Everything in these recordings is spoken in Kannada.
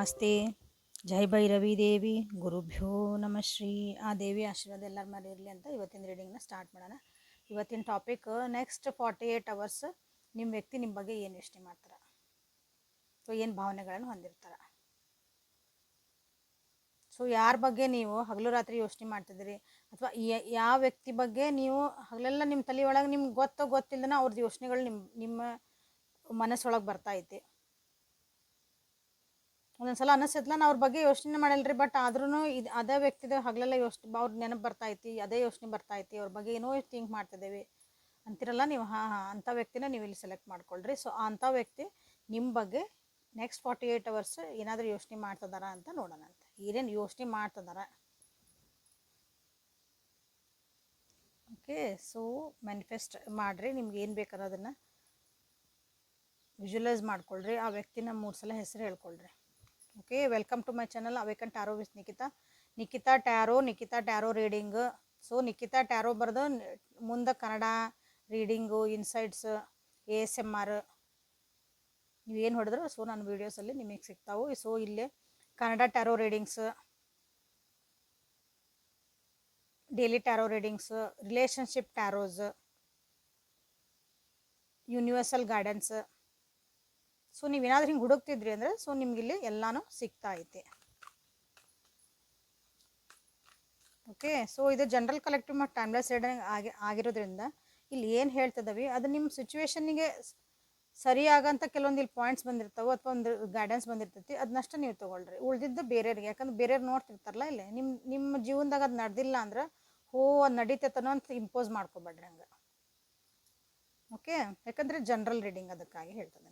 ನಮಸ್ತೆ. ಜೈ ಭೈರವಿ ದೇವಿ. ಗುರುಭ್ಯೋ ನಮ ಶ್ರೀ. ಆ ದೇವಿ ಆಶೀರ್ವಾದ ಎಲ್ಲರ ಮೇಲೆ ಇರಲಿ ಅಂತ ಇವತ್ತಿನ ರೀಡಿಂಗ್ನ ಸ್ಟಾರ್ಟ್ ಮಾಡೋಣ. ಇವತ್ತಿನ topic next forty eight hours ನಿಮ್ಮ ವ್ಯಕ್ತಿ ನಿಮ್ಮ ಬಗ್ಗೆ ಏನು ಯೋಚನೆ ಮಾಡ್ತಾರೆ? ಸೊ ಏನು ಭಾವನೆಗಳನ್ನು ಹೊಂದಿರ್ತಾರೆ? ಸೊ ಯಾರ ಬಗ್ಗೆ ನೀವು ಹಗಲು ರಾತ್ರಿ ಯೋಚನೆ ಮಾಡ್ತಿದ್ದೀರಿ? ಅಥವಾ ಯಾವ ವ್ಯಕ್ತಿ ಬಗ್ಗೆ ನೀವು ಹಗಲೆಲ್ಲ ನಿಮ್ಮ ತಲೆ ಒಳಗೆ ನಿಮ್ಗೆ ಗೊತ್ತೋ ಗೊತ್ತಿಲ್ಲದನ ಅವ್ರದ್ದು ಯೋಚನೆಗಳು ನಿಮ್ಮ ನಿಮ್ಮ ಮನಸ್ಸೊಳಗೆ ಬರ್ತಾ ಐತಿ. ಒಂದೊಂದ್ಸಲ ಅನಿಸ್ತೈತಲ್ಲ ನಾ ಅವ್ರ ಬಗ್ಗೆ ಯೋಚನೆ ಮಾಡಲ್ರಿ ಬಟ್ ಆದ್ರೂ ಇದು ಅದೇ ವ್ಯಕ್ತಿದ ಹಗಲೆಲ್ಲ ಯೋಚನೆ ಅವ್ರ ನೆನಪು ಬರ್ತಾ ಐತಿ ಅದೇ ಯೋಚನೆ ಬರ್ತಾ ಐತಿ ಅವ್ರ ಬಗ್ಗೆ ಏನೋ ಥಿಂಕ್ ಮಾಡ್ತಿದ್ದೇವೆ ಅಂತಿರಲ್ಲ ನೀವು, ಹಾಂ ಹಾಂ ಅಂಥ ವ್ಯಕ್ತಿನ ನೀವು ಇಲ್ಲಿ ಸೆಲೆಕ್ಟ್ ಮಾಡ್ಕೊಳ್ರಿ. ಸೊ ಅಂಥ ವ್ಯಕ್ತಿ ನಿಮ್ಮ ಬಗ್ಗೆ ನೆಕ್ಸ್ಟ್ ಫಾರ್ಟಿ ಏಯ್ಟ್ ಅವರ್ಸ್ ಏನಾದರೂ ಯೋಚನೆ ಮಾಡ್ತದಾರ ಅಂತ ನೋಡೋಣ ಅಂತ. ಏನೇನು ಯೋಚನೆ ಮಾಡ್ತದಾರ? ಓಕೆ ಸೊ ಮ್ಯಾನಿಫೆಸ್ಟ್ ಮಾಡಿರಿ, ನಿಮ್ಗೆ ಏನು ಬೇಕಾದ್ರೆ ಅದನ್ನು ವಿಜುವಲೈಸ್ ಮಾಡ್ಕೊಳ್ರಿ, ಆ ವ್ಯಕ್ತಿನ ಮೂರು ಸಲ ಹೆಸರು ಹೇಳ್ಕೊಳ್ರಿ. Okay welcome to my channel awaken tarot with Nikhita Nikhita tarot Nikhita tarot reading so Nikhita tarot ಬರೆದು ಮುಂದೆ Kannada reading insights A S M R ನೀವೇನು ಹೊಡೆದ್ರು ಸೊ ನನ್ನ ವೀಡಿಯೋಸಲ್ಲಿ ನಿಮಗೆ ಸಿಗ್ತಾವೆ. ಸೊ ಇಲ್ಲೇ Kannada tarot readings daily tarot readings relationship tarots universal guidance so ನೀವೇನಾದ್ರೂ ಹಿಂಗೆ ಹುಡುಕ್ತಿದ್ರಿ ಅಂದರೆ ಸೊ ನಿಮ್ಗಿಲ್ಲಿ ಎಲ್ಲಾನು ಸಿಗ್ತಾ ಐತೆ. ಓಕೆ ಸೊ ಇದು ಜನರಲ್ ಕಲೆಕ್ಟಿವ್ ಮತ್ತು ಟೈಮ್ಲೆಸ್ ರೀಡಿಂಗ್ ಆಗಿ, ಆಗಿರೋದ್ರಿಂದ ಇಲ್ಲಿ ಏನು ಹೇಳ್ತದವಿ, ಅದು ನಿಮ್ಮ ಸಿಚುವೇಶನ್ನಿಗೆ ಸರಿಯಾಗಂಥ ಕೆಲವೊಂದು ಇಲ್ಲಿ ಪಾಯಿಂಟ್ಸ್ ಬಂದಿರ್ತಾವೆ ಅಥವಾ ಒಂದು ಗೈಡೆನ್ಸ್ ಬಂದಿರ್ತೈತಿ ಅದನ್ನಷ್ಟು ನೀವು ತೊಗೊಳ್ರಿ. ಉಳ್ದಿದ್ದು ಬೇರೆಯವ್ರಿಗೆ, ಯಾಕಂದ್ರೆ ಬೇರೆಯವ್ರು ನೋಡ್ತಿರ್ತಾರಲ್ಲ ಇಲ್ಲಿ ನಿಮ್ಮ ನಿಮ್ಮ ಜೀವನದಾಗ ಅದು ನಡೆದಿಲ್ಲ ಅಂದ್ರೆ, ಹೋ ಅದು ನಡೀತೈತನೋ ಅಂತ ಇಂಪೋಸ್ ಮಾಡ್ಕೋಬೇಡ್ರಿ ಹಂಗೆ. ಓಕೆ ಯಾಕಂದರೆ ಜನರಲ್ ರೀಡಿಂಗ್ ಅದಕ್ಕಾಗಿ ಹೇಳ್ತದೆ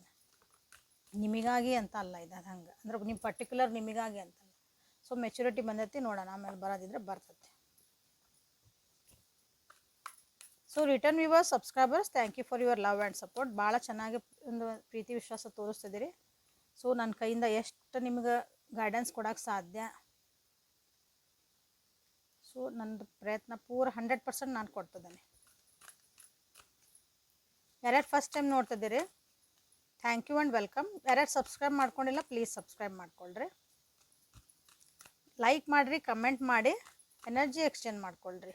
ನಿಮಗಾಗಿ ಅಂತ ಅಲ್ಲ ಇದು ಹಂಗೆ. ಅಂದ್ರೆ ನಿಮ್ಮ ಪರ್ಟಿಕ್ಯುಲರ್ ನಿಮಗಾಗಿ ಅಂತಲ್ಲ ಸೊ ಮೆಚುರಿಟಿ ಬಂದೈತಿ ನೋಡೋಣ. ಆಮೇಲೆ ಬರೋದಿದ್ರೆ ಬರ್ತೈತಿ. So return viewers subscribers thank you for your love and support ಭಾಳ ಚೆನ್ನಾಗಿ ಒಂದು ಪ್ರೀತಿ ವಿಶ್ವಾಸ ತೋರಿಸ್ತಿದ್ದೀರಿ. ಸೊ ನನ್ನ ಕೈಯಿಂದ ಎಷ್ಟು ನಿಮ್ಗೆ ಗೈಡೆನ್ಸ್ ಕೊಡೋಕ್ಕೆ ಸಾಧ್ಯ? ಸೊ ನನ್ನ ಪ್ರಯತ್ನ ಪೂರ ಹಂಡ್ರೆಡ್ ಪರ್ಸೆಂಟ್ ನಾನು ಕೊಡ್ತಿದ್ದೇನೆ. ಯಾರ್ಯಾರು ಫಸ್ಟ್ ಟೈಮ್ ನೋಡ್ತಿದ್ದೀರಿ? ಥ್ಯಾಂಕ್ ಯು ಆ್ಯಂಡ್ ವೆಲ್ಕಮ್ ಯಾರ್ಯಾರು ಸಬ್ಸ್ಕ್ರೈಬ್ ಮಾಡ್ಕೊಂಡಿಲ್ಲ ಪ್ಲೀಸ್ ಸಬ್ಸ್ಕ್ರೈಬ್ ಮಾಡ್ಕೊಳ್ರಿ. ಲೈಕ್ ಮಾಡಿರಿ ಕಮೆಂಟ್ ಮಾಡಿ ಎನರ್ಜಿ ಎಕ್ಸ್ಚೇಂಜ್ ಮಾಡ್ಕೊಳ್ರಿ.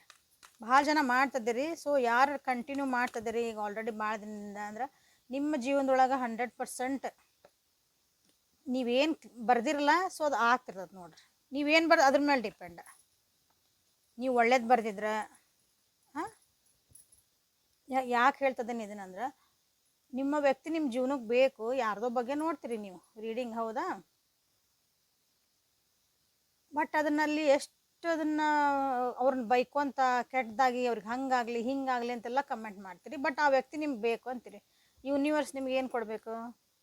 ಭಾಳ ಜನ ಮಾಡ್ತಿದ್ದೀರಿ ಸೊ ಯಾರು ಕಂಟಿನ್ಯೂ ಮಾಡ್ತಿದ್ದೀರಿ, ಈಗ ಆಲ್ರೆಡಿ ಭಾಳ ದಿನದಿಂದ ಅಂದ್ರೆ ನಿಮ್ಮ ಜೀವನದೊಳಗೆ ಹಂಡ್ರೆಡ್ ಪರ್ಸೆಂಟ್ ನೀವೇನು ಬರ್ದಿರಲ್ಲ ಸೊ ಅದು ಆಗ್ತಿರ್ತದೆ ನೋಡ್ರಿ. ನೀವೇನು ಬರ್, ಅದ್ರ ಮೇಲೆ ಡಿಪೆಂಡ್ ನೀವು ಒಳ್ಳೇದು ಬರ್ದಿದ್ರೆ, ಹಾಂ? ಯಾಕೆ ಹೇಳ್ತದೇನು ಇದನ್ನಂದ್ರೆ ನಿಮ್ಮ ವ್ಯಕ್ತಿ ನಿಮ್ಮ ಜೀವನಕ್ಕೆ ಬೇಕು, ಯಾರ್ದೋ ಬಗ್ಗೆ ನೋಡ್ತೀರಿ ನೀವು ರೀಡಿಂಗ್ ಹೌದಾ? ಬಟ್ ಅದನ್ನಲ್ಲಿ ಎಷ್ಟು ಅದನ್ನು ಅವ್ರನ್ನ ಬೈಕೊಂತ, ಕೆಟ್ಟದಾಗಿ ಅವ್ರಿಗೆ ಹಂಗಾಗಲಿ, ಹಿಂಗಾಗಲಿ ಅಂತೆಲ್ಲ ಕಮೆಂಟ್ ಮಾಡ್ತೀರಿ. ಬಟ್ ಆ ವ್ಯಕ್ತಿ ನಿಮ್ಗೆ ಬೇಕು ಅಂತೀರಿ. ಯೂನಿವರ್ಸ್ ನಿಮ್ಗೆ ಏನು ಕೊಡಬೇಕು?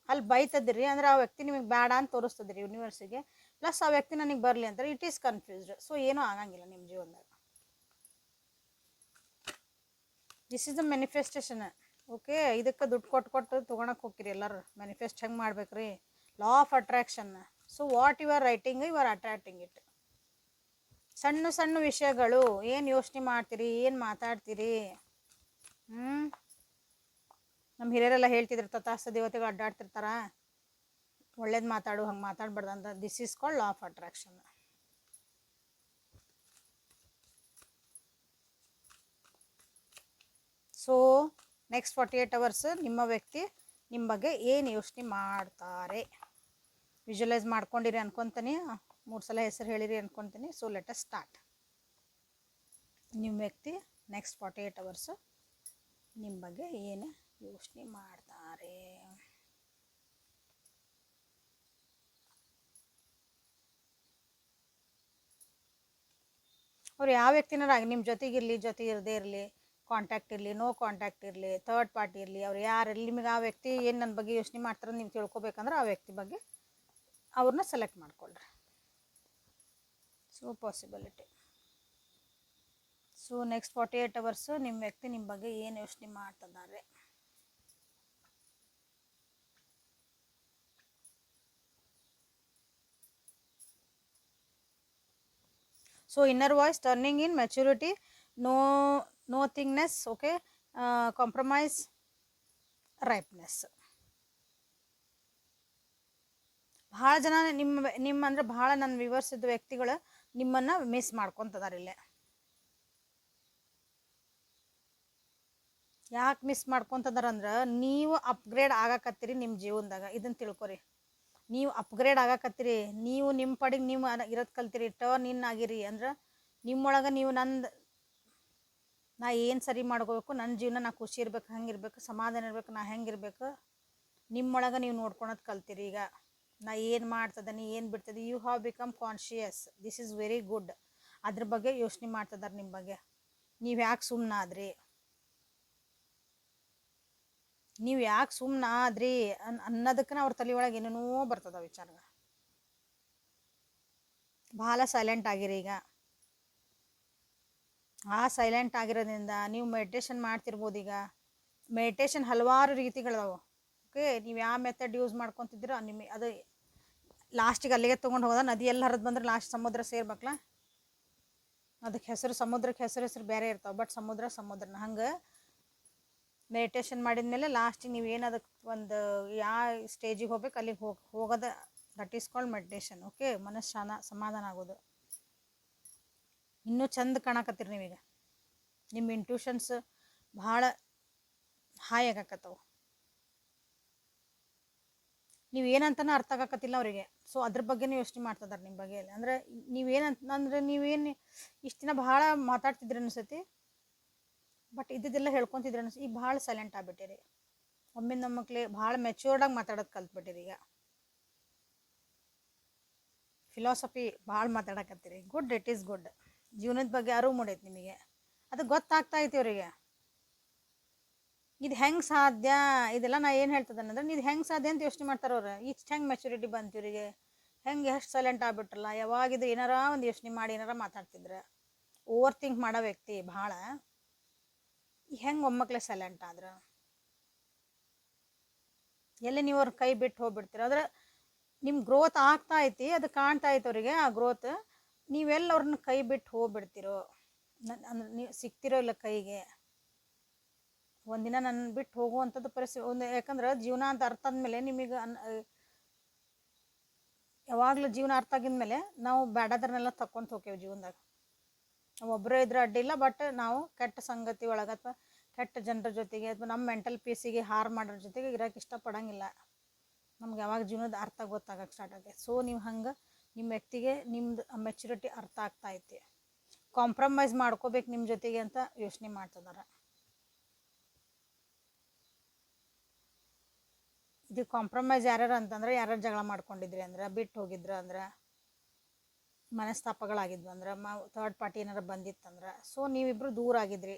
ಅಲ್ಲಿ ಬೈತದ್ರಿ ಅಂದ್ರೆ ಆ ವ್ಯಕ್ತಿ ನಿಮಗೆ ಬೇಡ ಅಂತ ತೋರಿಸ್ತದ್ರಿ ಯೂನಿವರ್ಸಿಗೆ ಪ್ಲಸ್ ಆ ವ್ಯಕ್ತಿ ನನಗೆ ಬರಲಿ ಅಂತಾರೆ ಇಟ್ ಈಸ್ ಕನ್ಫ್ಯೂಸ್ಡ್ ಸೊ ಏನೂ ಆಗಂಗಿಲ್ಲ ನಿಮ್ಮ ಜೀವನದಾಗ. This is the manifestation okay, ಇದಕ್ಕೆ ದುಡ್ಡು ಕೊಟ್ಟು ಕೊಟ್ಟು ತೊಗೊಳಕ್ಕೆ ಹೋಗ್ತೀರಿ ಎಲ್ಲರೂ. ಮ್ಯಾನಿಫೆಸ್ಟ್ ಹೆಂಗೆ ಮಾಡ್ಬೇಕ್ರಿ? Law of attraction so what you are writing you are attracting it ಸಣ್ಣ ಸಣ್ಣ ವಿಷಯಗಳು, ಏನು ಯೋಚನೆ ಮಾಡ್ತೀರಿ, ಏನು ಮಾತಾಡ್ತೀರಿ? ಹ್ಞೂ ನಮ್ಮ ಹಿರಿಯರೆಲ್ಲ ಹೇಳ್ತಿದ್ರು, ತಥಾಸ್ತ ದೇವತೆಗಳು ಅಡ್ಡಾಡ್ತಿರ್ತಾರ? ಒಳ್ಳೇದು ಮಾತಾಡು, ಹಂಗೆ ಮಾತಾಡ್ಬಾರ್ದು ಅಂತ. This is called law of attraction so next forty eight hours ನಿಮ್ಮ ವ್ಯಕ್ತಿ ನಿಮ್ಮ ಬಗ್ಗೆ ಏನು ಯೋಚನೆ ಮಾಡ್ತಾರೆ? ವಿಜುವಲೈಸ್ ಮಾಡ್ಕೊಂಡಿರಿ ಅನ್ಕೊತೀನಿ. ಮೂರು ಸಲ ಹೆಸರು ಹೇಳಿರಿ ಅನ್ಕೊತೀನಿ. ಸೊ ಲೆಟ್ ಅಸ್ ಸ್ಟಾರ್ಟ್ ನಿಮ್ಮ ವ್ಯಕ್ತಿ ನೆಕ್ಸ್ಟ್ ಫಾರ್ಟಿ ಏಯ್ಟ್ ಅವರ್ಸ್ ನಿಮ್ಮ ಬಗ್ಗೆ ಏನು ಯೋಚನೆ ಮಾಡ್ತಾರೆ? ಅವ್ರು ಯಾವ ವ್ಯಕ್ತಿನಾರ ಆಗಿ ನಿಮ್ಮ ಜೊತೆಗಿರಲಿ ಜೊತೆಗಿರದೇ ಇರಲಿ ಕಾಂಟ್ಯಾಕ್ಟ್ ಇರಲಿ ನೋ ಕಾಂಟ್ಯಾಕ್ಟ್ ಇರಲಿ ಥರ್ಡ್ ಪಾರ್ಟಿ ಇರಲಿ, ಅವ್ರು ಯಾರು ನಿಮಗೆ ಆ ವ್ಯಕ್ತಿ ಏನು ನನ್ನ ಬಗ್ಗೆ ಯೋಚನೆ ಮಾಡ್ತಾರೆ ನೀವು ತಿಳ್ಕೊಬೇಕಂದ್ರೆ ಆ ವ್ಯಕ್ತಿ ಬಗ್ಗೆ ಅವ್ರನ್ನ ಸೆಲೆಕ್ಟ್ ಮಾಡ್ಕೊಳ್ರಿ. So possibility so next forty eight hours ನಿಮ್ಮ ವ್ಯಕ್ತಿ ನಿಮ್ಮ ಬಗ್ಗೆ ಏನು ಯೋಚನೆ ಮಾಡ್ತಿದ್ದಾರೆ? So inner voice turning in maturity no nothingness okay compromise ripeness ಭಾಳ ಜನ ನಿಮ್ಮ ನಿಮ್ಮ ಅಂದ್ರೆ ಭಾಳ ನನ್ನ ವಿವರಿಸಿದ ವ್ಯಕ್ತಿಗಳು ನಿಮ್ಮನ್ನು ಮಿಸ್ ಮಾಡ್ಕೊಂತದಾರ ಇಲ್ಲೇ. ಯಾಕೆ ಮಿಸ್ ಅಂದ್ರೆ ನೀವು ಅಪ್ಗ್ರೇಡ್ ಆಗಕತ್ತೀರಿ ನಿಮ್ಮ ಜೀವನದಾಗ. ಇದನ್ನು ತಿಳ್ಕೊರಿ. ನೀವು ಅಪ್ಗ್ರೇಡ್ ಆಗಕತ್ತೀರಿ. ನೀವು ನಿಮ್ಮ ಪಡಿಗೆ, ನೀವು ಇರೋದು ಕಲ್ತೀರಿ. ಟರ್ನ್ ಇನ್ ಆಗಿರಿ ಅಂದ್ರೆ ನಿಮ್ಮೊಳಗೆ ನೀವು ನಂದು ನಾ ಏನು ಸರಿ ಮಾಡ್ಕೋಬೇಕು ನನ್ನ ಜೀವನ ನಾ ಖುಷಿ ಇರ್ಬೇಕು, ಹಂಗೆ ಇರ್ಬೇಕು, ಸಮಾಧಾನ ಇರ್ಬೇಕು, ನಾ ಹೆಂಗಿರ್ಬೇಕು ನಿಮ್ಮೊಳಗೆ ನೀವು ನೋಡ್ಕೊಳೋದು ಕಲ್ತೀರಿ ಈಗ. ನಾ ಏನು ಮಾಡ್ತದೆ ಏನು ಬಿಡ್ತದೆ you have become conscious this is very good ಅದ್ರ ಬಗ್ಗೆ ಯೋಚನೆ ಮಾಡ್ತದಾರೆ ನಿಮ್ಮ ಬಗ್ಗೆ. ನೀವು ಯಾಕೆ ಸುಮ್ಮನಾದ್ರಿ ನೀವು ಯಾಕೆ ಸುಮ್ಮನಾದ್ರಿ ಅನ್, ಅನ್ನೋದಕ್ಕೆ ಅವ್ರ ತಲೆ ಒಳಗೆ ಏನೇನೋ ಬರ್ತದ ವಿಚಾರ ಭಾಳ ಸೈಲೆಂಟ್ ಆಗಿರಿ ಈಗ. ಆ ಸೈಲೆಂಟ್ ಆಗಿರೋದ್ರಿಂದ ನೀವು ಮೆಡಿಟೇಷನ್ ಮಾಡ್ತಿರ್ಬೋದು ಈಗ. ಮೆಡಿಟೇಷನ್ ಹಲವಾರು ರೀತಿಗಳದಾವು. ಓಕೆ ನೀವು ಯಾವ ಮೆಥಡ್ ಯೂಸ್ ಮಾಡ್ಕೊತಿದ್ದೀರೋ ನಿಮ್ಮ ಅದು ಲಾಸ್ಟಿಗೆ ಅಲ್ಲಿಗೆ ತೊಗೊಂಡು ಹೋದ ನದಿ ಎಲ್ಲ ಹರಿದು ಬಂದ್ರೆ ಲಾಸ್ಟ್ ಸಮುದ್ರ ಸೇರ್ಬೇಕಲ್ಲ? ಅದಕ್ಕೆ ಹೆಸರು, ಸಮುದ್ರಕ್ಕೆ ಹೆಸರು ಹೆಸರು ಬೇರೆ ಇರ್ತಾವೆ ಬಟ್ ಸಮುದ್ರ, ಸಮುದ್ರನ. ಹಂಗೆ ಮೆಡಿಟೇಷನ್ ಮಾಡಿದ್ಮೇಲೆ ಲಾಸ್ಟಿಗೆ ನೀವು ಏನು ಅದಕ್ಕೆ ಒಂದು ಯಾವ ಸ್ಟೇಜಿಗೆ ಹೋಗ್ಬೇಕು, ಅಲ್ಲಿಗೆ ಹೋಗಿ, ಹೋಗೋದ that is called meditation okay ಮನಸ್ಸು ಶಾನ ಸಮಾಧಾನ ಆಗೋದು. ಇನ್ನೂ ಚಂದ ಕಾಣಕತ್ತೀರಿ ನೀವೀಗ. ನಿಮ್ಮ ಇಂಟ್ಯೂಷನ್ಸ್ ಭಾಳ ಹಾಯ್ ಆಗಾಕತ್ತವು. ನೀವು ಏನಂತನ ಅರ್ಥ ಆಗಾಕತ್ತಿಲ್ಲ ಅವರಿಗೆ. ಸೊ ಅದ್ರ ಬಗ್ಗೆನೇ ಯೋಚನೆ ಮಾಡ್ತಿದ್ದಾರೆ ನಿಮ್ಮ ಬಗ್ಗೆ ಅಂದರೆ ನೀವೇನಂತ ಅಂದರೆ ನೀವೇನು ಇಷ್ಟು ದಿನ ಭಾಳ ಮಾತಾಡ್ತಿದ್ರಿ ಅನಿಸತಿ ಬಟ್ ಇದ್ದಿದ್ದೆಲ್ಲ ಹೇಳ್ಕೊತಿದ್ರಿ ಅನ್ಸ ಈಗ ಭಾಳ ಸೈಲೆಂಟ್ ಆಗ್ಬಿಟ್ಟಿರಿ. ನಮ್ಮ ಮಕ್ಳಿಗೆ ಭಾಳ ಮೆಚ್ಯೂರ್ಡಾಗಿ ಮಾತಾಡೋದು ಕಲ್ತ್ಬಿಟ್ಟಿರಿ ಈಗ. ಫಿಲಾಸಫಿ ಭಾಳ ಮಾತಾಡಕತ್ತೀರಿ. ಗುಡ್ ಇಟ್ ಈಸ್ ಗುಡ್ ಜೀವನದ ಬಗ್ಗೆ ಅರಿವು ಮೂಡೈತೆ ನಿಮಗೆ. ಅದು ಗೊತ್ತಾಗ್ತಾ ಐತಿ ಅವರಿಗೆ ಇದು ಹೆಂಗೆ ಸಾಧ್ಯ? ಇದೆಲ್ಲ ನಾ ಏನು ಹೇಳ್ತದನ್ನಂದ್ರೆ ಇದು ಹೆಂಗೆ ಸಾಧ್ಯ ಅಂತ ಯೋಚನೆ ಮಾಡ್ತಾರೆ ಅವ್ರು. ಇಷ್ಟು ಹೆಂಗೆ ಮೆಚುರಿಟಿ ಬಂತು ಇವರಿಗೆ? ಹೆಂಗೆ ಎಷ್ಟು ಸೈಲೆಂಟ್ ಆಗ್ಬಿಟ್ರಲ್ಲ? ಯಾವಾಗಿದ್ರು ಏನಾರ ಒಂದು ಯೋಚನೆ ಮಾಡಿ ಏನಾರ ಮಾತಾಡ್ತಿದ್ರೆ. ಓವರ್ ಥಿಂಕ್ ಮಾಡೋ ವ್ಯಕ್ತಿ ಭಾಳ. ಹೆಂಗೆ ಒಮ್ಮಕ್ಕಳೇ ಸೈಲೆಂಟ್ ಆದ್ರೆ? ಎಲ್ಲಿ ನೀವು ಅವ್ರ ಕೈ ಬಿಟ್ಟು ಹೋಗ್ಬಿಡ್ತೀರ? ಆದ್ರೆ ನಿಮ್ಮ ಗ್ರೋತ್ ಆಗ್ತಾ ಐತಿ, ಅದು ಕಾಣ್ತಾ ಐತೆ ಅವರಿಗೆ ಆ ಗ್ರೋತ್ ನೀವೆಲ್ಲ ಅವ್ರನ್ನ ಕೈ ಬಿಟ್ಟು ಹೋಗ್ಬಿಡ್ತಿರೋ ನನ್ನ ಅಂದ್ರೆ ನೀವು ಸಿಗ್ತಿರೋ ಇಲ್ಲ ಕೈಗೆ. ಒಂದಿನ ನನ್ನ ಬಿಟ್ಟು ಹೋಗುವಂಥದ್ದು ಪರಿಸ್ಥಿತಿ ಒಂದು ಯಾಕಂದ್ರೆ ಜೀವನ ಅಂತ ಅರ್ಥ ಆದ್ಮೇಲೆ ನಿಮಗೆ ಅನ್ ಯಾವಾಗಲೂ ಜೀವನ ಅರ್ಥ ಆಗಿದ್ಮೇಲೆ ನಾವು ಬೇಡದ್ರನ್ನೆಲ್ಲ ತಕ್ಕೊಂತ ಹೋಗ್ತೇವೆ ಜೀವನದಾಗ. ನಾವು ಒಬ್ಬರೇ ಇದ್ರೆ ಅಡ್ಡಿಲ್ಲ ಬಟ್ ನಾವು ಕೆಟ್ಟ ಸಂಗತಿ ಒಳಗೆ ಅಥವಾ ಕೆಟ್ಟ ಜನರ ಜೊತೆಗೆ ಅಥವಾ ನಮ್ಮ ಮೆಂಟಲ್ ಪೀಸಿಗೆ ಹಾರ್ ಮಾಡೋರ ಜೊತೆಗೆ ಇರೋಕೆ ಇಷ್ಟಪಡಂಗಿಲ್ಲ. ನಮ್ಗೆ ಯಾವಾಗ ಜೀವನದ ಅರ್ಥ ಗೊತ್ತಾಗಕ್ಕೆ ಸ್ಟಾರ್ಟ್ ಆಗಿದೆ ಸೊ ನೀವು ಹಂಗೆ ನಿಮ್ಮ ವ್ಯಕ್ತಿಗೆ ನಿಮ್ದು ಮೆಚುರಿಟಿ ಅರ್ಥ ಆಗ್ತಾ ಐತಿ. ಕಾಂಪ್ರಮೈಸ್ ಮಾಡ್ಕೋಬೇಕು ನಿಮ್ಮ ಜೊತೆಗೆ ಅಂತ ಯೋಚನೆ ಮಾಡ್ತಿದ್ದಾರೆ ಇದು ಕಾಂಪ್ರಮೈಸ್ ಯಾರ್ಯಾರು ಅಂತಂದ್ರೆ ಯಾರ್ಯಾರು ಜಗಳ ಮಾಡ್ಕೊಂಡಿದ್ರಿ ಅಂದ್ರೆ ಬಿಟ್ಟು ಹೋಗಿದ್ರು ಅಂದ್ರೆ, ಮನಸ್ತಾಪಗಳಾಗಿದ್ವು ಅಂದ್ರೆ, ಮ ಥರ್ಡ್ ಪಾರ್ಟಿ ಏನಾರ ಬಂದಿತ್ತಂದ್ರೆ ಸೊ ನೀವಿಬ್ರು ದೂರ ಆಗಿದ್ರಿ.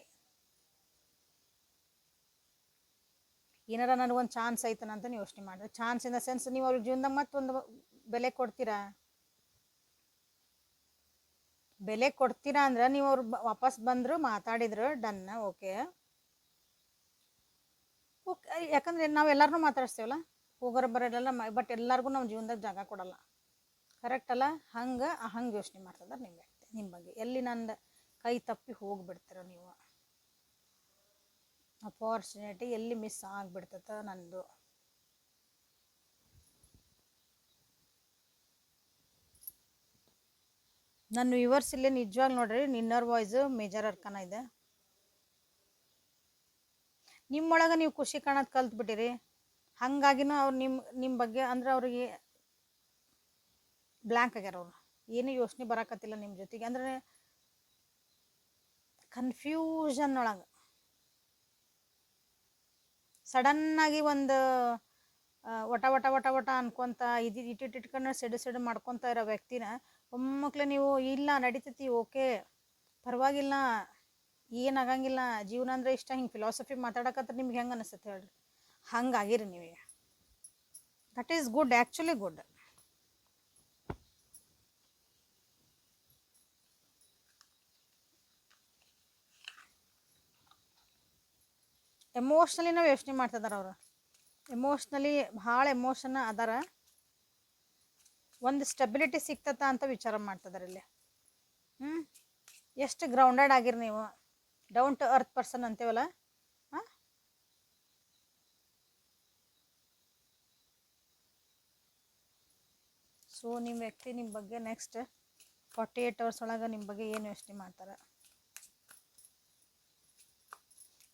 ಏನಾರ ನನಗೊಂದು ಚಾನ್ಸ್ ಐತನ ಅಂತ ಯೋಚನೆ ಮಾಡಿದ್ರೆ ಚಾನ್ಸ್ ಇನ್ ದ ಸೆನ್ಸ್ ನೀವು ಅವ್ರ ಜೀವನದಾಗ ಮತ್ತೊಂದು ಬೆಲೆ ಕೊಡ್ತೀರಾ? ಬೆಲೆ ಕೊಡ್ತೀರಾ ಅಂದ್ರೆ ನೀವು ಅವ್ರು ವಾಪಸ್ ಬಂದರು ಮಾತಾಡಿದ್ರು, ಡನ್, ಓಕೆ. ಓಕೆ ಯಾಕಂದ್ರೆ ನಾವು ಎಲ್ಲರನ್ನೂ ಮಾತಾಡಿಸ್ತೇವಲ್ಲ? ಹೋಗೋರು ಬರೋರೆಲ್ಲ ಬಟ್ ಎಲ್ಲರಿಗೂ ನಮ್ಮ ಜೀವನದಾಗ ಜಾಗ ಕೊಡಲ್ಲ. ಕರೆಕ್ಟ್ ಅಲ್ಲ? ಹಂಗೆ ಹಂಗೆ ಯೋಚನೆ ಮಾಡ್ತಿದ್ದಾರೆ ನಿಮ್ಮ ವ್ಯಕ್ತಿ ನಿಮ್ಮ ಬಗ್ಗೆ. ಎಲ್ಲಿ ನಂದು ಕೈ ತಪ್ಪಿ ಹೋಗ್ಬಿಡ್ತೀರ ನೀವು? ಅಪಾರ್ಚುನಿಟಿ ಎಲ್ಲಿ ಮಿಸ್ ಆಗಿಬಿಡ್ತದ ನಂದು? ನನ್ನ ವ್ಯೂವರ್ಸ್ ಇಲ್ಲಿ ನಿಜವಾಗಿ ನೋಡ್ರಿ, ನಿನ್ನರ್ ವಾಯ್ಸ್ ಮೇಜರ್ ಅರ್ಕನ ಇದೆ. ನಿಮ್ಮೊಳಗೆ ನೀವು ಖುಷಿ ಕಾಣೋದು ಕಲ್ತ್ಬಿಟ್ಟಿರಿ ಹಾಗಾಗಿನೂ ಅವ್ರು ನಿಮ್ಮ ನಿಮ್ಮ ಬಗ್ಗೆ ಅಂದ್ರೆ ಅವ್ರಿಗೆ ಬ್ಲ್ಯಾಂಕ್ ಆಗ್ಯಾರ ಅವ್ರು. ಏನೂ ಯೋಚನೆ ಬರಾಕತ್ತಿಲ್ಲ ನಿಮ್ಮ ಜೊತೆಗೆ. ಅಂದ್ರೆ ಕನ್ಫ್ಯೂಷನ್ ಒಳಗೆ. ಸಡನ್ನಾಗಿ ಒಂದು ಒಟ ವಟ ವಟ ವಟ ಅನ್ಕೊಂತ, ಇದು ಇಟ್ಟಿಟ್ಟು ಇಟ್ಕೊಂಡು ಸಿಡು ಸಿಡು ಮಾಡ್ಕೊತ ಇರೋ ವ್ಯಕ್ತಿನ ಒಮ್ಮಕ್ಲೆ ನೀವು ಇಲ್ಲ, ನಡೀತೈತಿ, ಓಕೆ. ಪರವಾಗಿಲ್ಲ ಏನಾಗಂಗಿಲ್ಲ ಜೀವನ ಅಂದರೆ ಇಷ್ಟ, ಹಿಂಗೆ ಫಿಲಾಸಫಿ ಮಾತಾಡಕತ್ರ ನಿಮ್ಗೆ ಹೆಂಗೆ ಅನಿಸುತ್ತೆ ಹೇಳ್ರಿ? ಹಂಗಾಗಿರಿ ನೀವೇ. That is good actually good emotionally ನಾವು ಯೋಚನೆ ಮಾಡ್ತಿದಾರ ಅವರು. ಎಮೋಷ್ನಲಿ ಭಾಳ ಎಮೋಷನ್ ಅದಾರ. ಒಂದು ಸ್ಟೆಬಿಲಿಟಿ ಸಿಗ್ತತ ಅಂತ ವಿಚಾರ ಮಾಡ್ತಿದಾರೆ ಇಲ್ಲಿ ಹ್ಞೂ ಎಷ್ಟು ಗ್ರೌಂಡೆಡ್ ಆಗಿರಿ ನೀವು? ಡೌನ್ ಟು ಅರ್ತ್ ಪರ್ಸನ್ ಅಂತೀವಲ್ಲ? ಹಾಂ? ಸೊ ನಿಮ್ಮ ವ್ಯಕ್ತಿ ನಿಮ್ಮ ಬಗ್ಗೆ ನೆಕ್ಸ್ಟ್ ಫಾರ್ಟಿ ಏಯ್ಟ್ ಅವರ್ಸ್ ಒಳಗೆ ನಿಮ್ಮ ಬಗ್ಗೆ ಏನು ಯೋಚನೆ ಮಾಡ್ತಾರೆ?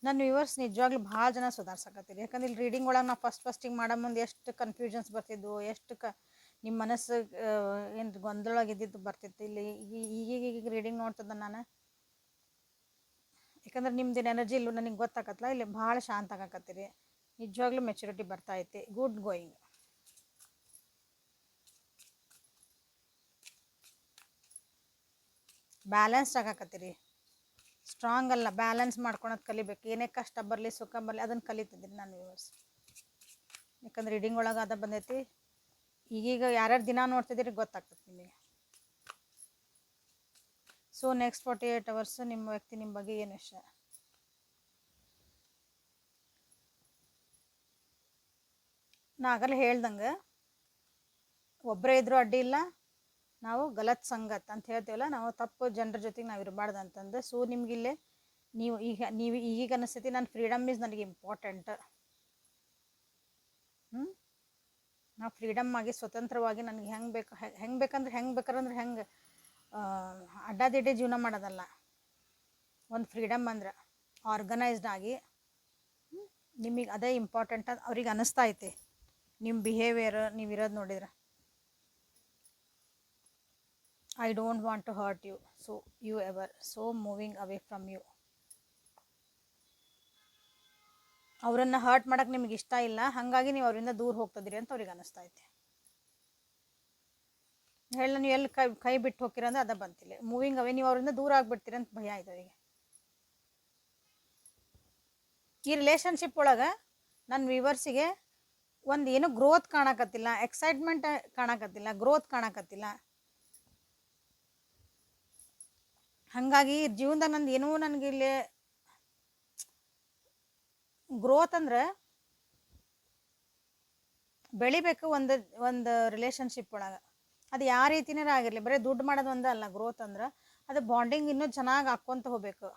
ನನ್ನ ವ್ಯೂವರ್ಸ್ ನಿಜವಾಗ್ಲೂ ಭಾಳ ಜನ ಸುಧಾರ್ಸಕತ್ತೀರಿ. ಯಾಕಂದ್ರೆ ಇಲ್ಲಿ ರೀಡಿಂಗ್ ಒಳಗೆ ನಾವು ಫಸ್ಟ್ ಫಸ್ಟಿಗೆ ಮಾಡೋ ಮುಂದೆ ಎಷ್ಟು ಕನ್ಫ್ಯೂಷನ್ಸ್ ಬರ್ತಿದ್ವು, ಎಷ್ಟು ಕ ನಿಮ್ಮ ಮನಸ್ಸು ಏನು ಗೊಂದಲೊಳಗೆ ಇದ್ದಿದ್ದು ಬರ್ತಿತ್ತು. ಇಲ್ಲಿ ಈಗ ಈಗ ರೀಡಿಂಗ್ ನೋಡ್ತದ ನಾನು. ಯಾಕಂದ್ರೆ ನಿಮ್ದು ಎನರ್ಜಿ ಇಲ್ಲೂ ನನಗೆ ಗೊತ್ತಾಗತ್ತಲ್ಲ ಇಲ್ಲಿ ಭಾಳ ಶಾಂತ ಆಗಾಕತ್ತೀರಿ. ನಿಜವಾಗ್ಲೂ ಮೆಚುರಿಟಿ ಬರ್ತಾ ಐತಿ. ಗುಡ್ ಗೋಯಿಂಗ್ ಬ್ಯಾಲೆನ್ಸ್ಡ್ ಆಗಾಕತ್ತೀರಿ. ಸ್ಟ್ರಾಂಗ್ ಅಲ್ಲ ಬ್ಯಾಲೆನ್ಸ್ ಮಾಡ್ಕೊಳೋದು ಕಲಿಬೇಕು. ಏನೇ ಕಷ್ಟ ಬರಲಿ, ಸುಖ ಬರಲಿ ಅದನ್ನು ಕಲಿತಿದ್ದೀನಿ ನಾನು ವ್ಯೂವರ್ಸ್ ಯಾಕಂದ್ರೆ ರೀಡಿಂಗ್ ಒಳಗೆ ಅದ ಬಂದೈತಿ. ಈಗೀಗ ಯಾರ್ಯಾರು ದಿನ ನೋಡ್ತಿದ್ದೀರಿ ಗೊತ್ತಾಗ್ತದೆ ನಿಮಗೆ. So next forty eight hours ನಿಮ್ಮ ವ್ಯಕ್ತಿ ನಿಮ್ಮ ಬಗ್ಗೆ ಏನು ಇಷ್ಟ ನಾ ಆಗಲ್ಲ ಹೇಳ್ದಂಗೆ ಒಬ್ಬರೇ ಇದ್ರೂ ಅಡ್ಡಿ ಇಲ್ಲ, ನಾವು ಗಲತ್ ಸಂಗತ್ ಅಂತ ಹೇಳ್ತೀವಲ್ಲ, ನಾವು ತಪ್ಪು ಜನರ ಜೊತೆಗೆ ನಾವು ಇರಬಾರ್ದು ಅಂತಂದು. ಸೊ ನಿಮಗಿಲ್ಲೇ ನೀವು ಈಗ, ನೀವು ಈಗೀಗ ಅನಿಸ್ತೈತಿ ನನ್ನ ಫ್ರೀಡಮ್ ಈಸ್ ನನಗೆ ಇಂಪಾರ್ಟೆಂಟ್ ಹ್ಞೂ ನಾವು ಫ್ರೀಡಮ್ ಆಗಿ ಸ್ವತಂತ್ರವಾಗಿ ನನಗೆ ಹೆಂಗೆ ಬೇಕು ಹೆಂಗೆ ಬೇಕಂದ್ರೆ ಹೆಂಗೆ ಬೇಕಾರಂದ್ರೆ ಹೆಂಗೆ ಅಡ್ಡಾದಿಡ್ಡಿ ಜೀವನ ಮಾಡೋದಲ್ಲ. ಒಂದು ಫ್ರೀಡಮ್ ಅಂದ್ರೆ ಆರ್ಗನೈಸ್ಡ್ ಆಗಿ ನಿಮಗೆ ಅದೇ ಇಂಪಾರ್ಟೆಂಟ್ ಅಂತ ಅವ್ರಿಗೆ ಅನಿಸ್ತಾ ಐತಿ. ನಿಮ್ಮ ಬಿಹೇವಿಯರ್ ನೀವು ಇರೋದು ನೋಡಿದ್ರೆ. I don't want to hurt you so you ever so moving away from you ಅವರನ್ನು ಹರ್ಟ್ ಮಾಡೋಕ್ಕೆ ನಿಮ್ಗೆ ಇಷ್ಟ ಇಲ್ಲ, ಹಾಗಾಗಿ ನೀವು ಅವರಿಂದ ದೂರ ಹೋಗ್ತದಿರಿ ಅಂತ ಅವ್ರಿಗೆ ಅನ್ನಿಸ್ತಾ ಐತೆ. ಹೇಳ ನೀವು ಎಲ್ಲಿ ಕೈ ಕೈ ಬಿಟ್ಟು ಹೋಗ್ತೀರ ಅಂದ್ರೆ ಅದ ಬಂತಿಲ್ಲ. ಮೂವಿಂಗ್ ಅವೇ ನೀವು ಅವರಿಂದ ದೂರ ಆಗ್ಬಿಡ್ತೀರ ಅಂತ ಭಯ ಆಯ್ತು ಅವರಿಗೆ. ಈ ರಿಲೇಷನ್ಶಿಪ್ ಒಳಗೆ ನನ್ನ ವ್ಯೂವರ್ಸಿಗೆ ಒಂದು ಏನು ಗ್ರೋತ್ ಕಾಣಕತ್ತಿಲ್ಲ ಎಕ್ಸೈಟ್ಮೆಂಟ್ ಕಾಣಕತ್ತಿಲ್ಲ ಗ್ರೋತ್ ಕಾಣಕತ್ತಿಲ್ಲ. ಹಾಗಾಗಿ ಜೀವನದಾಗ ನಂದು ಏನೂ ನನಗೆ ಇಲ್ಲಿ ಗ್ರೋತ್ ಅಂದ್ರೆ ಬೆಳಿಬೇಕು ಒಂದು ಒಂದು ರಿಲೇಷನ್ಶಿಪ್ ಒಳಗೆ. ಅದು ಯಾವ ರೀತಿನೇ ಆಗಿರಲಿ, ಬರೀ ದುಡ್ಡು ಮಾಡೋದು ಒಂದೇ ಅಲ್ಲ ಗ್ರೋತ್ ಅಂದ್ರೆ ಅದು ಬಾಂಡಿಂಗ್ ಇನ್ನೂ ಚೆನ್ನಾಗಿ ಹಾಕ್ಕೊಂತ ಹೋಗ್ಬೇಕು.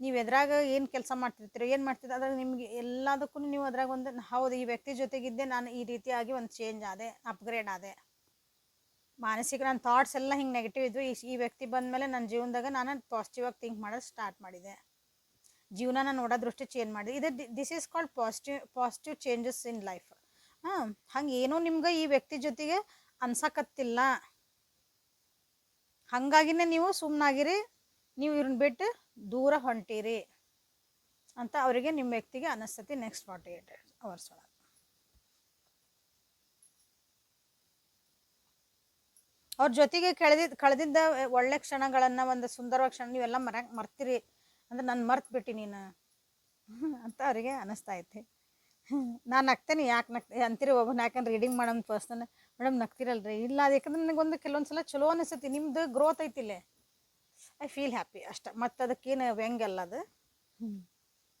ನೀವು ಎದ್ರಾಗ ಏನು ಕೆಲಸ ಮಾಡ್ತಿರ್ತೀರಿ, ಏನು ಮಾಡ್ತಿದ್ರಿ ಅದ್ರಾಗ ನಿಮಗೆ ಎಲ್ಲದಕ್ಕೂ ನೀವು ಅದ್ರಾಗ ಒಂದು, ಹೌದು, ಈ ವ್ಯಕ್ತಿ ಜೊತೆಗಿದ್ದೆ ನಾನು ಈ ರೀತಿಯಾಗಿ ಒಂದು ಚೇಂಜ್ ಆದೆ ಅಪ್ಗ್ರೇಡ್ ಆದೆ. ಮಾನಸಿಕ ನನ್ನ ಥಾಟ್ಸ್ ಎಲ್ಲ ಹಿಂಗೆ ನೆಗೆಟಿವ್ ಇದ್ವು, ಈ ವ್ಯಕ್ತಿ ಬಂದಮೇಲೆ ನನ್ನ ಜೀವನದಾಗ ನಾನು ಪಾಸಿಟಿವ್ ಆಗಿ ಥಿಂಕ್ ಮಾಡೋದು ಸ್ಟಾರ್ಟ್ ಮಾಡಿದೆ. ಜೀವನನ ನೋಡೋ ದೃಷ್ಟಿ ಚೇಂಜ್ ಮಾಡಿದೆ. ಇದು this is called positive positive changes in life ಹಾಂ, ಹಂಗೆ ಏನೋ ನಿಮ್ಗೆ ಈ ವ್ಯಕ್ತಿ ಜೊತೆಗೆ ಅನ್ಸಕತ್ತಿಲ್ಲ. ಹಾಗಾಗಿನೇ ನೀವು ಸುಮ್ಮನಾಗಿರಿ ನೀವು ಇವ್ರನ್ನ ಬಿಟ್ಟು ದೂರ ಹೊಂಟೀರಿ ಅಂತ ಅವರಿಗೆ ನಿಮ್ಮ ವ್ಯಕ್ತಿಗೆ ಅನಿಸ್ತತಿ ನೆಕ್ಸ್ಟ್ ಫಾರ್ಟಿ ಏಟ್ ಅವರ್ಸ್ ಒಳಗೆ. ಅವ್ರ ಜೊತೆಗೆ ಕಳೆದಿದ್ದ ಕಳೆದಿದ್ದ ಒಳ್ಳೆ ಕ್ಷಣಗಳನ್ನು, ಒಂದು ಸುಂದರವಾದ ಕ್ಷಣ ನೀವೆಲ್ಲ ಮರ ಮರ್ತಿರಿ. ಅಂದ್ರೆ ನಾನು ಮರ್ತು ಬಿಟ್ಟು ನೀನು ಅಂತ ಅವರಿಗೆ ಅನ್ನಿಸ್ತಾ ಐತಿ ನಾನು ನಗ್ತೇನೆ, ಯಾಕೆ ನಗ್ತೀನಿ ಅಂತೀರಿ ಒಬ್ಬನ ಯಾಕಂದ್ರೆ ರೀಡಿಂಗ್ ಮಾಡೋಣ ಪರ್ಸ್ನಲ್ ಮೇಡಮ್ ನಗ್ತಿರಲ್ರಿ. ಇಲ್ಲ, ಅದು ಯಾಕಂದ್ರೆ ನನಗೊಂದು ಕೆಲವೊಂದು ಸಲ ಚಲೋ ಅನಿಸ್ತೈತಿ. ನಿಮ್ದು ಗ್ರೋತ್ ಐತಿಲ್ಲೇ ಐ ಫೀಲ್ ಹ್ಯಾಪಿ ಅಷ್ಟ. ಮತ್ತು ಅದಕ್ಕೇನು ವ್ಯಂಗ್ಯಲ್ಲ ಅದು.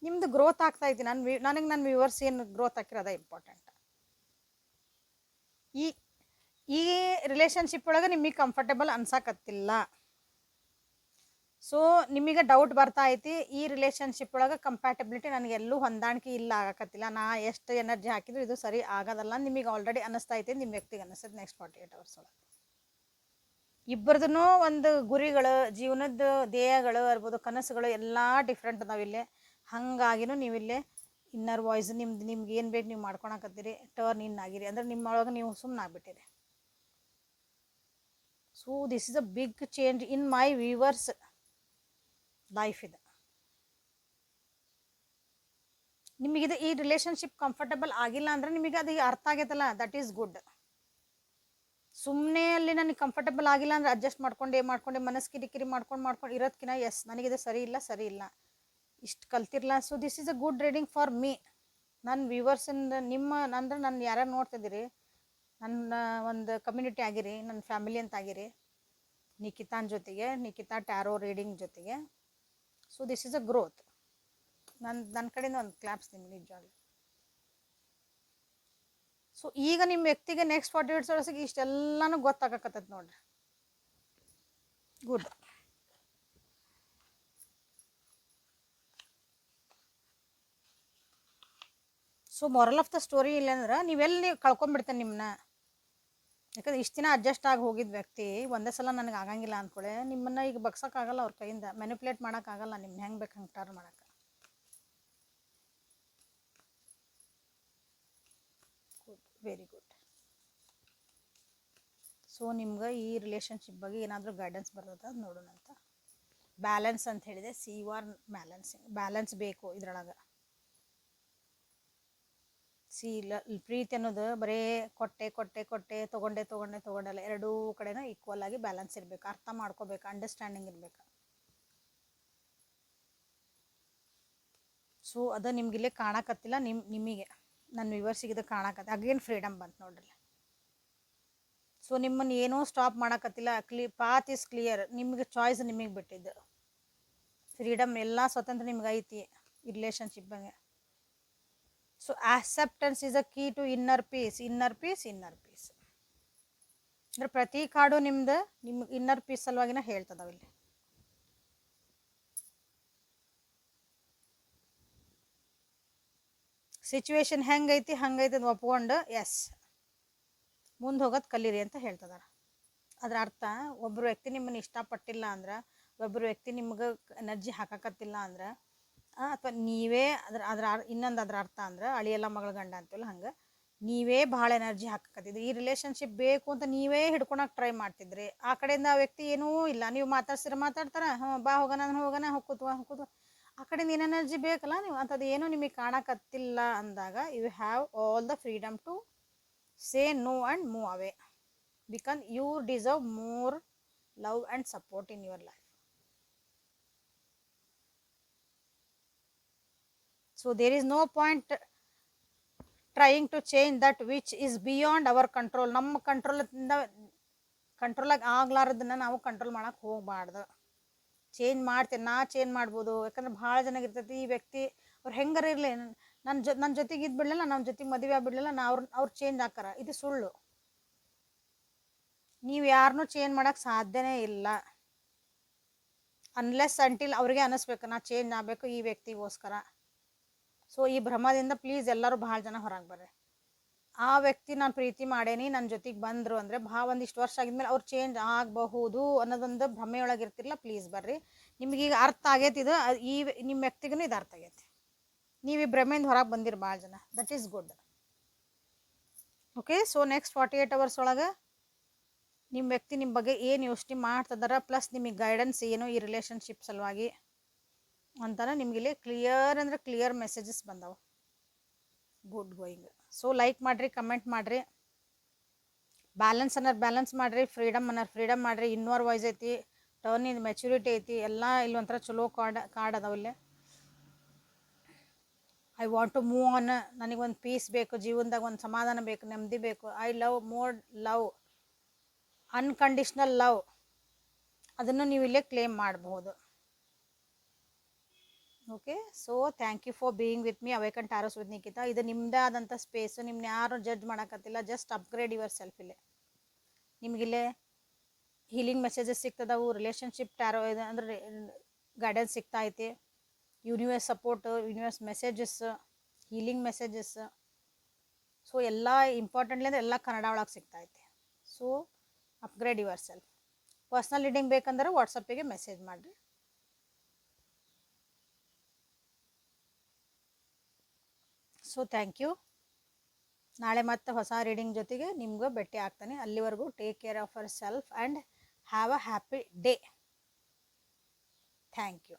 ನಿಮ್ದು ಗ್ರೋತ್ ಆಗ್ತಾ ಐತಿ ನಾನು ನನಗೆ ನನ್ನ ವ್ಯೂವರ್ಸ್ ಏನು ಗ್ರೋತ್ ಹಾಕಿರೋದ ಇಂಪಾರ್ಟೆಂಟ್ ಈ ಈ ರಿಲೇಷನ್ಶಿಪ್ ಒಳಗೆ ನಿಮಗೆ ಕಂಫರ್ಟೇಬಲ್ ಅನ್ಸಾಕತ್ತಿಲ್ಲ. ಸೊ ನಿಮಗೆ ಡೌಟ್ ಬರ್ತಾ ಐತಿ, ಈ ರಿಲೇಷನ್ಶಿಪ್ ಒಳಗೆ ಕಂಪ್ಯಾಟಬಿಲಿಟಿ ನನಗೆ ಎಲ್ಲೂ ಹೊಂದಾಣಿಕೆ ಇಲ್ಲ ಆಗಕತ್ತಿಲ್ಲ. ನಾ ಎಷ್ಟು ಎನರ್ಜಿ ಹಾಕಿದ್ರು ಇದು ಸರಿ ಆಗೋದಲ್ಲ ನಿಮಗೆ ಆಲ್ರೆಡಿ ಅನ್ನಿಸ್ತಾ ಐತಿ ನಿಮ್ಮ ವ್ಯಕ್ತಿಗೆ ಅನ್ನಿಸ್ತದೆ ನೆಕ್ಸ್ಟ್ ಫಾರ್ಟಿ ಏಟ್ ಅವರ್ಸ್ ಒಳಗೆ. ಇಬ್ಬರದೂ ಒಂದು ಗುರಿಗಳು, ಜೀವನದ ಧ್ಯೇಯಗಳು ಇರ್ಬೋದು ಕನಸುಗಳು ಎಲ್ಲ ಡಿಫ್ರೆಂಟ್ ಅದಾವಿಲ್ಲಿ ಹಾಗಾಗಿನೂ ನೀವಿಲ್ಲೇ ಇನ್ನರ್ ವಾಯ್ಸ್ ನಿಮ್ದು, ನಿಮ್ಗೆ ಏನು ಬೇಕು ನೀವು ಮಾಡ್ಕೊಳಕತ್ತೀರಿ ಟರ್ನ್ ಇನ್ ಆಗಿರಿ. ಅಂದ್ರೆ ನಿಮ್ಮೊಳಗೆ ನೀವು ಸುಮ್ಮನೆ ಆಗಿಬಿಟ್ಟಿರಿ. So this is a big change in my viewers life ಇದು. ನಿಮಗಿದು ಈ ರಿಲೇಷನ್ಶಿಪ್ ಕಂಫರ್ಟಬಲ್ ಆಗಿಲ್ಲ ಅಂದ್ರೆ ನಿಮಗೆ ಅದು ಅರ್ಥ ಆಗೈತಲ್ಲ ದಟ್ ಈಸ್ ಗುಡ್ ಸುಮ್ಮನೆ ಅಲ್ಲಿ ನನಗೆ ಕಂಫರ್ಟಬಲ್ ಆಗಿಲ್ಲ ಅಂದ್ರೆ ಅಡ್ಜಸ್ಟ್ ಮಾಡ್ಕೊಂಡೆ ಮಾಡ್ಕೊಂಡೆ, ಮನಸ್ಸು ಕಿರಿಕಿರಿ ಮಾಡ್ಕೊಂಡು ಮಾಡ್ಕೊಂಡು ಇರೋದಕ್ಕಿಂತ ಎಸ್ ನನಗಿದು ಸರಿ ಇಲ್ಲ ಸರಿ ಇಲ್ಲ. ಇಷ್ಟು ಕಲ್ತಿರಲ್ಲ so this is a good reading for me ನನ್ನ ವ್ಯೂವರ್ಸಿಂದ ನಿಮ್ಮ, ಅಂದ್ರೆ ನನ್ನ ಯಾರ್ಯಾರು ನೋಡ್ತಿದ್ದೀರಿ ನನ್ನ ಒಂದು ಕಮ್ಯುನಿಟಿ ಆಗಿರಿ ನನ್ನ ಫ್ಯಾಮಿಲಿ ಅಂತ ಆಗಿರಿ. ನಿಖಿತಾನ್ ಜೊತೆಗೆ ನಿಖಿತಾ ಟ್ಯಾರೋ ರೀಡಿಂಗ್ ಜೊತೆಗೆ. So this is a growth ನನ್ನ ನನ್ನ ಕಡೆಯಿಂದ ಒಂದು ಕ್ಲಾಪ್ಸ್ ನಿಮ್ಗೆ ನಿಜವಾಗ್ಲೂ ಸೊ ಈಗ ನಿಮ್ಮ ವ್ಯಕ್ತಿಗೆ ನೆಕ್ಸ್ಟ್ ಫಾರ್ಟಿ ಏಟ್ ವರ್ಷಕ್ಕೆ ಇಷ್ಟೆಲ್ಲನೂ ಗೊತ್ತಾಗಕತ್ತೈತೆ ನೋಡ್ರಿ. Good so moral of the story ಇಲ್ಲ ಅಂದ್ರೆ ನೀವೆಲ್ಲಿ ಕಳ್ಕೊಂಬಿಡ್ತೇನೆ ನಿಮ್ಮನ್ನ ಯಾಕಂದ್ರೆ ಇಷ್ಟು ದಿನ ಅಡ್ಜಸ್ಟ್ ಆಗಿ ಹೋಗಿದ್ದ ವ್ಯಕ್ತಿ ಒಂದೇ ಸಲ ನನಗೆ ಆಗಂಗಿಲ್ಲ ಅಂದ್ಕೊಳ್ಳಿ ನಿಮ್ಮನ್ನು ಈಗ ಬಗ್ಸೋಕ್ಕಾಗಲ್ಲ ಅವ್ರ ಕೈಯಿಂದ ಮ್ಯಾನಿಪ್ಯುಲೇಟ್ ಮಾಡೋಕ್ಕಾಗಲ್ಲ ನಿಮ್ಮನ್ನ ಹೆಂಗೆ ಬೇಕು ಹಂಗೆ ಟರ್ನ್ ಮಾಡೋಕ್ಕೆ ವೆರಿ ಗುಡ್ ಸೊ ನಿಮ್ಗೆ ಈ ರಿಲೇಷನ್ಶಿಪ್ ಬಗ್ಗೆ ಏನಾದರೂ ಗೈಡೆನ್ಸ್ ಬರ್ತದೆ ನೋಡೋಣ ಅಂತ ಬ್ಯಾಲೆನ್ಸ್ ಅಂತ ಹೇಳಿದೆ see you are balancing balance ಬೇಕು ಇದ್ರೊಳಗೆ. ಸಿ ಲ ಪ್ರೀತಿ ಅನ್ನೋದು ಬರೇ ಕೊಟ್ಟೆ ಕೊಟ್ಟೆ ಕೊಟ್ಟೆ, ತೊಗೊಂಡೆ ತೊಗೊಂಡೆ ತೊಗೊಂಡಲ್ಲ ಎರಡೂ ಕಡೆನ ಈಕ್ವಲ್ ಆಗಿ ಬ್ಯಾಲೆನ್ಸ್ ಇರಬೇಕು, ಅರ್ಥ ಮಾಡ್ಕೋಬೇಕು ಅಂಡರ್ಸ್ಟ್ಯಾಂಡಿಂಗ್ ಇರಬೇಕು. ಸೊ ಅದು ನಿಮ್ಗಿಲ್ಲೇ ಕಾಣಕತ್ತಿಲ್ಲ, ನಿಮ್, ನಿಮಗೆ ನನ್ನ ವಿವರ್ಸಿಗೆ ಇದು ಕಾಣಕತ್ತ ಅಗೇನ್ ಫ್ರೀಡಮ್ ಬಂತು ನೋಡ್ರಿ. ಸೊ ನಿಮ್ಮನ್ನು ಏನೂ ಸ್ಟಾಪ್ ಮಾಡಕತ್ತಿಲ್ಲ ಕ್ಲಿ ಪಾತ್ ಇಸ್ ಕ್ಲಿಯರ್ ನಿಮಗೆ ಚಾಯ್ಸ್ ನಿಮಗೆ ಬಿಟ್ಟಿದ್ದು. ಫ್ರೀಡಮ್ ಎಲ್ಲ ಸ್ವತಂತ್ರ ನಿಮ್ಗೆ ಐತಿ ಈ ರಿಲೇಷನ್ಶಿಪ್ ಬಗ್ಗೆ. So acceptance is a key to inner peace inner peace inner peace ಅಂದ್ರೆ ಪ್ರತಿ ಕಾರ್ಡು ನಿಮ್ದು ನಿಮ್ಗೆ ಇನ್ನರ್ ಪೀಸ್ ಸಲುವಾಗಿನ ಹೇಳ್ತದವ ಇಲ್ಲಿ. ಸಿಚುವೇಶನ್ ಹೆಂಗೈತಿ, ಹಂಗೈತಿ ಅಂತ ಒಪ್ಕೊಂಡು ಎಸ್ ಮುಂದೆ ಹೋಗೋದು ಕಲೀರಿ ಅಂತ ಹೇಳ್ತದಾರ. ಅದ್ರ ಅರ್ಥ ಒಬ್ಬರು ವ್ಯಕ್ತಿ ನಿಮ್ಮನ್ನು ಇಷ್ಟಪಟ್ಟಿಲ್ಲ ಅಂದ್ರೆ ಒಬ್ಬರು ವ್ಯಕ್ತಿ ನಿಮ್ಗೆ ಎನರ್ಜಿ ಹಾಕಕತ್ತಿಲ್ಲ ಅಂದ್ರೆ ಅಥವಾ ನೀವೇ ಅದ್ರ ಅದ್ರ ಇನ್ನೊಂದು ಅದ್ರ ಅರ್ಥ ಅಂದ್ರೆ ಅಳಿಯಲ್ಲ ಮಗಳ ಗಂಡ ಅಂತೀವಲ್ಲ ಹಂಗೆ. ನೀವೇ ಭಾಳ ಎನರ್ಜಿ ಹಾಕಕತ್ತಿದ್ರಿ. ಈ ರಿಲೇಶನ್ಶಿಪ್ ಬೇಕು ಅಂತ ನೀವೇ ಹಿಡ್ಕೊಳಕ್ಕೆ ಟ್ರೈ ಮಾಡ್ತಿದ್ರಿ. ಆ ಕಡೆಯಿಂದ ಆ ವ್ಯಕ್ತಿ ಏನೂ ಇಲ್ಲ. ನೀವು ಮಾತಾಡ್ಸಿರ ಮಾತಾಡ್ತಾರ. ಹ್ಞೂ ಬಾ ಹೋಗೋಣ ಹೋಗೋಣ, ಹೊಕ್ಕುತ್ವ ಹೊಕ್ಕುತ್ವ. ಆ ಕಡೆಯಿಂದ ಏನು ಎನರ್ಜಿ ಬೇಕಲ್ಲ ನೀವು? ಅಂಥದ್ದು ಏನೂ ನಿಮಗೆ ಕಾಣಕತ್ತಿಲ್ಲ ಅಂದಾಗ you have all the freedom to say no and move away because you deserve more love and support in your life so there is no point trying to change that which is beyond our control ನಮ್ಮ ಕಂಟ್ರೋಲಿಂದ ಕಂಟ್ರೋಲಾಗಿ ಆಗ್ಲಾರದನ್ನ ನಾವು ಕಂಟ್ರೋಲ್ ಮಾಡೋಕೆ ಹೋಗಬಾರ್ದು. ಚೇಂಜ್ ಮಾಡ್ತೇನೆ, ನಾ ಚೇಂಜ್ ಮಾಡ್ಬೋದು. ಯಾಕಂದ್ರೆ ಭಾಳ ಜನಕ್ಕೆ ಇರ್ತೈತಿ, ಈ ವ್ಯಕ್ತಿ ಅವ್ರು ಹೆಂಗಾರ ಇರಲಿ ನನ್ನ ಜೊ ನನ್ನ ಜೊತೆಗೆ ಇದ್ದು ಬಿಡಲಿಲ್ಲ ನಮ್ಮ ಜೊತೆಗೆ ಮದುವೆ ಆಗಿಬಿಡಲಿಲ್ಲ ನಾ ಅವ್ರು ಅವ್ರು ಚೇಂಜ್ ಹಾಕಾರ. ಇದು ಸುಳ್ಳು. ನೀವು ಯಾರನ್ನೂ ಚೇಂಜ್ ಮಾಡೋಕ್ಕೆ ಸಾಧ್ಯನೇ ಇಲ್ಲ. ಅನ್ಲೆಸ್ ಅಂಟಿಲ್ ಅವ್ರಿಗೆ ಅನ್ನಿಸ್ಬೇಕು ನಾ ಚೇಂಜ್ ಆಗಬೇಕು ಈ ವ್ಯಕ್ತಿಗೋಸ್ಕರ. ಸೊ ಈ ಭ್ರಮದಿಂದ ಪ್ಲೀಸ್ ಎಲ್ಲರೂ ಭಾಳ ಜನ ಹೊರಗೆ ಬರ್ರಿ. ಆ ವ್ಯಕ್ತಿ ನಾನು ಪ್ರೀತಿ ಮಾಡೇನಿ ನನ್ನ ಜೊತೆಗೆ ಬಂದರು ಅಂದರೆ ಭಾಳ ಒಂದಿಷ್ಟು ವರ್ಷ ಆಗಿದ್ಮೇಲೆ ಅವ್ರು ಚೇಂಜ್ ಆಗಬಹುದು ಅನ್ನೋದೊಂದು ಭ್ರಮೆಯೊಳಗೆ ಇರ್ತಿರಲ್ಲ ಪ್ಲೀಸ್ ಬರ್ರಿ ನಿಮಗೀಗ ಅರ್ಥ ಆಗೈತಿ ಇದು ಈ ನಿಮ್ಮ ವ್ಯಕ್ತಿಗೂ ಇದು ಅರ್ಥ ಆಗೈತಿ. ನೀವು ಈ ಭ್ರಮೆಯಿಂದ ಹೊರಗೆ ಬಂದಿರಿ ಭಾಳ ಜನ. That is good okay so next forty eight hours ಒಳಗೆ ನಿಮ್ಮ ವ್ಯಕ್ತಿ ನಿಮ್ಮ ಬಗ್ಗೆ ಏನು ಯೋಚನೆ ಮಾಡ್ತಿದಾರ ಪ್ಲಸ್ ನಿಮಗೆ ಗೈಡೆನ್ಸ್ ಏನು ಈ ರಿಲೇಷನ್ಶಿಪ್ ಸಲುವಾಗಿ? ಅಂತಾನೆ ನಿಮ್ಗೆ ಇಲ್ಲಿ ಕ್ಲಿಯರ್ ಅಂದ್ರೆ ಕ್ಲಿಯರ್ ಮೆಸೇಜಸ್ ಬಂದವು. ಗುಡ್ ಗೋಯಿಂಗ್ ಸೊ ಲೈಕ್ ಮಾಡಿರಿ ಕಮೆಂಟ್ ಮಾಡಿರಿ. ಬ್ಯಾಲೆನ್ಸ್ ಅನ್ನೋರು ಬ್ಯಾಲೆನ್ಸ್ ಮಾಡಿರಿ ಫ್ರೀಡಮ್ ಅನ್ನೋರು ಫ್ರೀಡಮ್ ಮಾಡಿರಿ. ಇನ್ನೋರ್ ವಾಯ್ಸ್ ಐತಿ ಟರ್ನ್ ಇನ್ ಮೆಚುರಿಟಿ ಐತಿ, ಎಲ್ಲ ಇಲ್ಲಿ ಒಂಥರ ಚಲೋ ಕಾರ್ಡ್ ಕಾರ್ಡ್ ಅದಾವ ಇಲ್ಲಿ. I want to move on ನನಗೊಂದು ಪೀಸ್ ಬೇಕು, ಜೀವನದಾಗ ಒಂದು ಸಮಾಧಾನ ಬೇಕು, ನೆಮ್ಮದಿ ಬೇಕು. I love more love unconditional love ಅದನ್ನು ನೀವು ಇಲ್ಲೇ ಕ್ಲೇಮ್ ಮಾಡಬಹುದು. Okay so thank you for being with me awaken tarots with Nikhita ಇದು ನಿಮ್ಮದೇ ಆದಂಥ ಸ್ಪೇಸು ನಿಮ್ಮನ್ನ ಯಾರು ಜಡ್ಜ್ ಮಾಡೋಕ್ಕತ್ತಿಲ್ಲ ಜಸ್ಟ್ ಅಪ್ಗ್ರೇಡ್ ಯುವರ್ ಸೆಲ್ಫ್ ಇಲ್ಲೇ. ನಿಮಗಿಲ್ಲೇ ಹೀಲಿಂಗ್ ಮೆಸೇಜಸ್ ಸಿಗ್ತದವು ರಿಲೇಷನ್ಶಿಪ್ ಟ್ಯಾರೋ ಇದು ಅಂದರೆ ಗೈಡೆನ್ಸ್ ಸಿಗ್ತಾ ಐತಿ universe support universe messages healing messages so ಎಲ್ಲ ಇಂಪಾರ್ಟೆಂಟ್ಲಿ ಅಂದ್ರೆ ಎಲ್ಲ ಕನ್ನಡ ಒಳಗೆ ಸಿಗ್ತಾ ಐತಿ so upgrade yourself personal reading ಬೇಕಂದ್ರೆ ವಾಟ್ಸಪ್ಪಿಗೆ ಮೆಸೇಜ್ ಮಾಡಿರಿ. ಸೊ ಥ್ಯಾಂಕ್ ಯು ನಾಳೆ ಮತ್ತೆ ಹೊಸ ರೀಡಿಂಗ್ ಜೊತೆಗೆ ನಿಮಗೂ ಭೇಟಿ ಆಗ್ತಾನೆ. ಅಲ್ಲಿವರೆಗೂ take care of ourself and have a happy day thank you